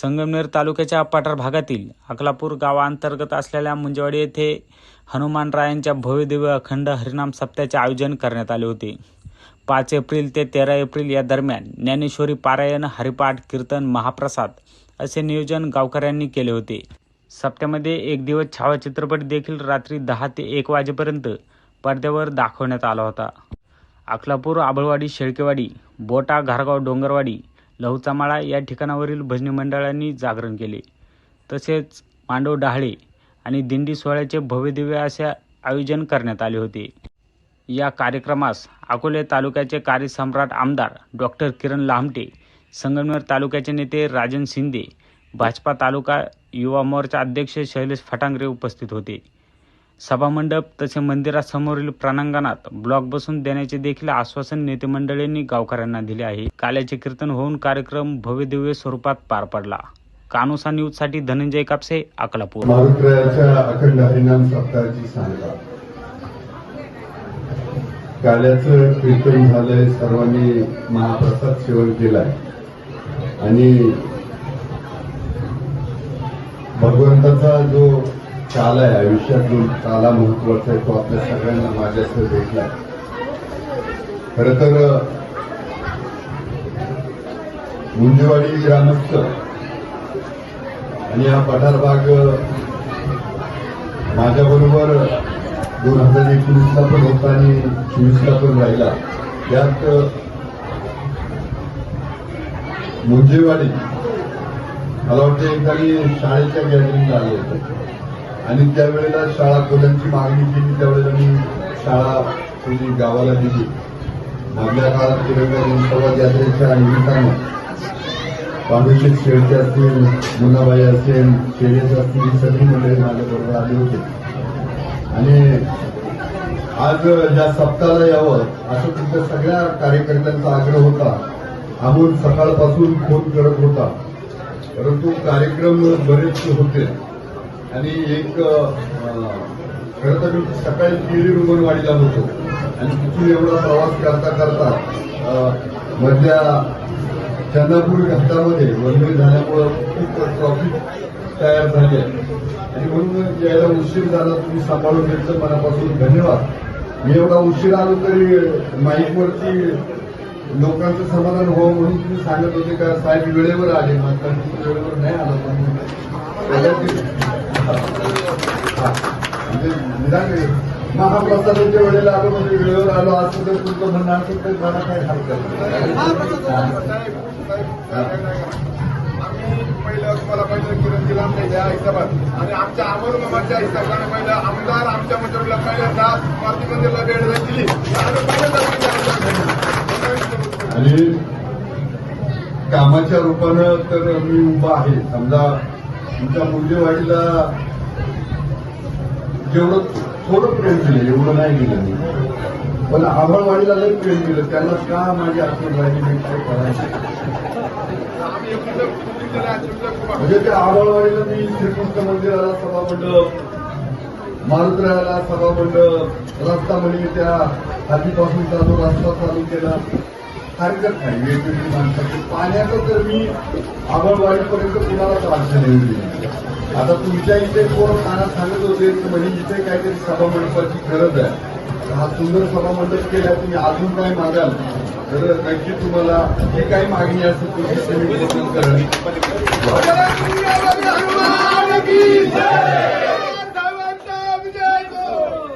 संगमनेर तालुक्याच्या पठार भागातील अकलापूर गावांतर्गत असलेल्या मुंजवाडी येथे हनुमानरायांच्या भव्यदिव्य अखंड हरिनाम सप्त्याचे आयोजन करण्यात आले होते. पाच एप्रिल ते तेरा एप्रिल या दरम्यान ज्ञानेश्वरी पारायण हरिपाठ कीर्तन महाप्रसाद असे नियोजन गावकऱ्यांनी केले होते. सप्त्यामध्ये एक दिवस छावा चित्रपट देखील रात्री दहा ते एक वाजेपर्यंत पडद्यावर दाखवण्यात आला होता. अकलापूर आबळवाडी शेळकेवाडी बोटा घारगाव डोंगरवाडी लहुचामाळा या ठिकाणावरील भजनी मंडळांनी जागरण केले. तसेच मांडव डहाळे आणि दिंडी सोहळ्याचे भव्यदिव्य असे आयोजन करण्यात आले होते. या कार्यक्रमास अकोले तालुक्याचे कार्यसम्राट आमदार डॉक्टर किरण लामटे संगमनेर तालुक्याचे नेते राजन शिंदे भाजपा तालुका युवा मोर्चा अध्यक्ष शैलेश फटांगरे उपस्थित होते. सभामंडप तसे मंदिरासमोरील प्रांगणात ब्लॉक बसून देण्याचे देखील आश्वासन नेते मंडळींनी गावकऱ्यांना दिले आहे. काल्याचे कीर्तन होऊन कार्यक्रम भव्यदिव्य स्वरूपात पार पडला. कानोसा न्यूजसाठी धनंजय कापसे अकलापूर. अखंड हरिनाम सप्ताहाची सांगा काल्याचं कीर्तन झालंय सर्वांनी महाप्रसाद सेवन केलाय. आणि भगवंताचा जो काल आहे. आयुष्यात जो काला महत्त्वाचा आहे तो आपल्या सगळ्यांना माझ्यासह भेटला. खर तर मुंजेवाडी ग्रामस्थ आणि हा पठार भाग माझ्याबरोबर दोन हजार एकोणीसला पण होता आणि चोवीसला पण राहिला. त्यात मुंजेवाडी मला वाटतं एकदा मी शाळेच्या गॅदरिंगला आलो होतो. आणि त्यावेळेला शाळा खोल्यांची मागणी केली त्यावेळेला मी शाळा तुम्ही गावाला दिली. मधल्या काळात तिरंगा दिन यात्रेच्या निमित्तानं पांडुशेठ शेळके असतील मुन्नाबाई असेल शेळेच असतील ही सगळी मंडळी माझ्याबरोबर आली होती. आणि आज या सप्ताहाला यावं असं तुमच्या सगळ्या कार्यकर्त्यांचा आग्रह होता. अमोल सकाळपासून फोन करत होता. परंतु कार्यक्रम बरेच होते. आणि एक खरं तर मी सकाळी केळी रुग्णवाडीला होतो. आणि तिथून एवढा प्रवास करता करता मधल्या चंद्रपूर घाटामध्ये वनवे झाल्यामुळं खूप ट्रॉफिक तयार झाली. आहे आणि म्हणून यायला उशीर झाला तुम्ही सांभाळून घेतलं मनापासून धन्यवाद. मी एवढा उशीर आलो तरी माईकवरती लोकांचं समाधान व्हावं म्हणून तुम्ही सांगत होते का साहेब वेळेवर आले मात्र वेळेवर नाही आला म्हणून महाप्रसादाच्या वेळेला आलो म्हणजे वेळेवर आलो असं जर तुमचं म्हणणं असेल तर मला काय हरकत पहिलं तुम्हाला पहिलं किरण दिला आमच्या या हिशोबात आणि आमच्या अमर हिशोबाने पहिलं आमदार आमच्या मंदिराला पहिल्यांदा मारुती मंदिरला भेट दिली आणि कामाच्या रूपानं तर मी उभा आहे. समजा तुमच्या मुंजेवाडीला जेवढं थोडं प्रेम दिलं एवढं नाही दिलं मी. पण आभाळवाडीला लई प्रेम दिलं त्यांना का माझी आठवण राहिली मी काय करायचं? म्हणजे त्या आबाळवाडीला मी श्रीकृष्ण मंदिराला सभामंडप मारुद्राला सभामंडप रस्ता म्हणजे त्या हातीपासूनचा जो रस्ता चालू केला हरकत नाही वेगवेगळी माणसाची पाण्याचं तर मी आबळवाडीपर्यंत कुणाला त्रास येऊ दिली आता तुमच्या इथे कोण कानात सांगत होते म्हणजे इथे काहीतरी सभामंडपाची गरज आहे. हा सुंदर सभामंडप केला तुम्ही अजून काय मागाल? तर नक्की तुम्हाला हे काही मागणी असेल तुमची करावी पूर्ण करेन हनुमान की जय सर्वांचा विजय हो.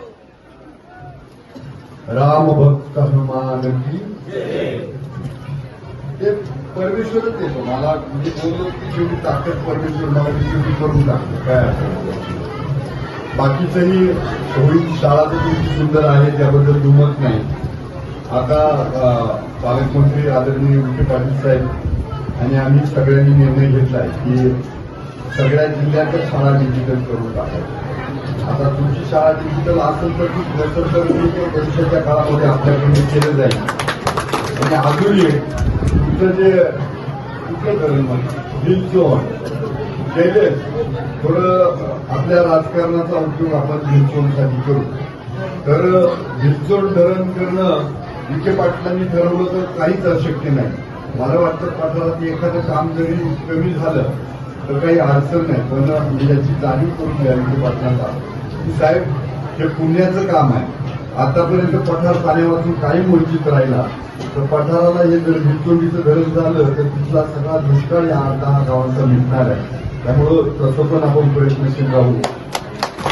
राम भक्त हनुमान की ते. परमेश्वरच येतो मला म्हणजे बोललो की शेवटी ताकद परमेश्वर मला ती शेवटी करून टाकतो. काय? असं बाकीचंही होईल शाळा तर तुमची सुंदर आहे त्याबद्दल दुमत नाही. आता पालकमंत्री आदरणीय विखे पाटील साहेब आणि आम्ही सगळ्यांनी निर्णय घेतला आहे की सगळ्या जिल्ह्यातच शाळा डिजिटल करून टाकायच्या आता तुमची शाळा डिजिटल असेल तर ती नसेल तर भविष्याच्या काळामध्ये आपल्याकडे केलं जाईल. आणि अजून एक तुमचं जे कुठलं धरण बिल चोन केले थोडं आपल्या राजकारणाचा उपयोग आपण हिलचोडसाठी करू. तर हिलचोड धरण करणं विखे पाटलांनी ठरवलं तर काहीच अशक्य नाही. मला वाटतं पठारात एखादं काम जरी कमी झालं तर काही अडचण नाही. पण म्हणजे याची जाणीव करून द्या विखे पाटलांना? की साहेब हे पुण्याचं काम आहे. आतापर्यंत पठार पाण्यापासून काही वंचित राहिला तर पठाराला हे जर भितोंडीचं गरज झालं तर तिथला सगळा दुष्काळ या आठ दहा गावांचा मिळणार आहे. त्यामुळं तसं पण आपण प्रयत्नशील राहू.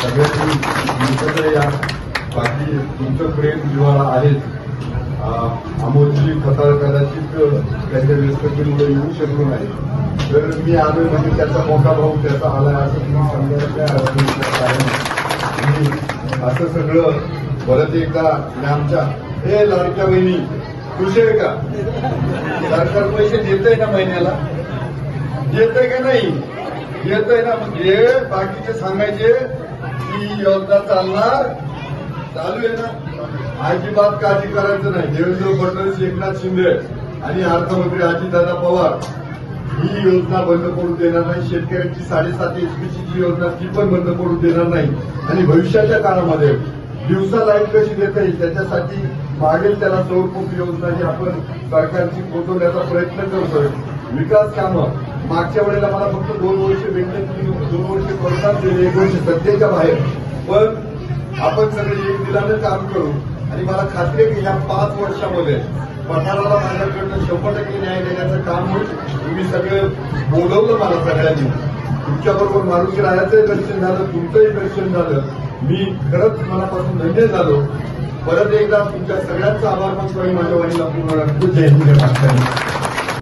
सगळ्यांनी तुमच्याकडे या बाकी तुमचं प्रेम जिव्हाळा आहेच अं, अमोलजी खताळ कदाचित त्यांच्या व्यस्ततेमुळे येऊ शकलो नाही. तर मी आलोय म्हणजे त्याचा मोठा भाऊ त्याचा आलाय असं तुम्ही समजायला असं सगळं परत एकदा आमच्या हे लाडक्या बहिणी खुशी आहे का? सरकार पैसे देतंय ना महिन्याला? येतंय का नाही? येतंय ना. म्हणजे बाकीचे सांगायचे की योजना चालणार चालू आहे ना. अजिबात काळजी करायचं नाही. देवेंद्र फडणवीस एकनाथ शिंदे आणि अर्थमंत्री अजितदादा पवार ही योजना बंद पडू देणार नाही. शेतकऱ्यांची साडेसात एचपीची जी योजना ती पण बंद पडू देणार नाही. आणि भविष्याच्या काळामध्ये दिवसा लाइट कशी देता येईल त्याच्यासाठी मागेल त्याला सौरपंप योजना ही आपण सरकारची पोचवण्याचा प्रयत्न करतोय. विकास कामं. मागच्या वेळेला मला फक्त दोन वर्ष भेटले दोन वर्ष करतात दिले एक वर्ष सध्याच्या बाहेर. पण आपण सगळे एक दिलानं काम करू. आणि मला खात्री आहे की या पाच वर्षामध्ये पठाराला माझ्याकडनं शंभर टक्के न्याय देण्याचं काम होईल. तुम्ही सगळे बोलवलं मला सगळ्यांनी. तुमच्याबरोबर मारुती राजाचंही दर्शन झालं तुमचंही दर्शन झालं. मी खरंच मनापासून धन्य झालो. परत एकदा तुमच्या सगळ्यांचा आभार मानतो आणि माझ्या वडिला पूर्ण जयंती